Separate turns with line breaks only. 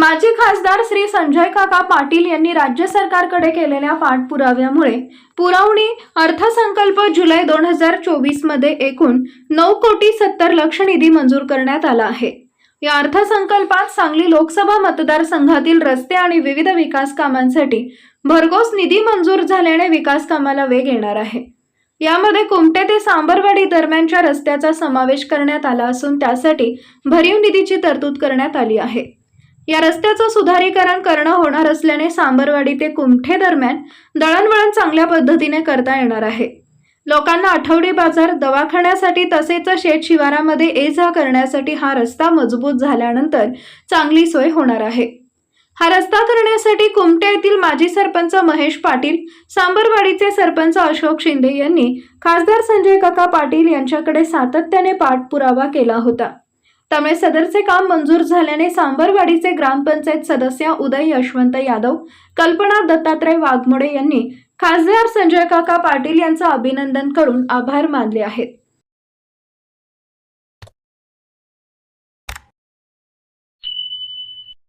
माजी खासदार श्री संजय काका पाटील यांनी राज्य सरकारकडे केलेल्या पाठपुराव्यामुळे पुरवणी अर्थसंकल्प जुलै दोन हजार चोवीसमध्ये एकूण नऊ कोटी सत्तर लक्ष निधी मंजूर करण्यात आला आहे. या अर्थसंकल्पात सांगली लोकसभा मतदारसंघातील रस्ते आणि विविध विकास कामांसाठी भरघोस निधी मंजूर झाल्याने विकास कामाला वेग येणार आहे. यामध्ये कुमटे ते सांबरवाडी दरम्यानच्या रस्त्याचा समावेश करण्यात आला असून त्यासाठी भरीव निधीची तरतूद करण्यात आली आहे. या रस्त्याचं सुधारीकरण करणं होणार असल्याने सांबरवाडी ते कुमठे दरम्यान दळणवळण चांगल्या पद्धतीने करता येणार आहे. लोकांना आठवडी बाजार दवाखान्यासाठी तसेच शेत शिवारामध्ये ये जा करण्यासाठी हा रस्ता मजबूत झाल्यानंतर चांगली सोय होणार आहे. हा रस्ता करण्यासाठी कुमटे येथील माजी सरपंच महेश पाटील सांबरवाडीचे सरपंच अशोक शिंदे यांनी खासदार संजय काका पाटील यांच्याकडे सातत्याने पाठपुरावा केला होता. त्यामुळे सदरचे काम मंजूर झाल्याने सांबरवाडीचे ग्रामपंचायत सदस्य उदय यशवंत यादव कल्पना दत्तात्रय वाघमोडे यांनी खासदार संजय काका पाटील यांचं अभिनंदन करून आभार मानले आहेत.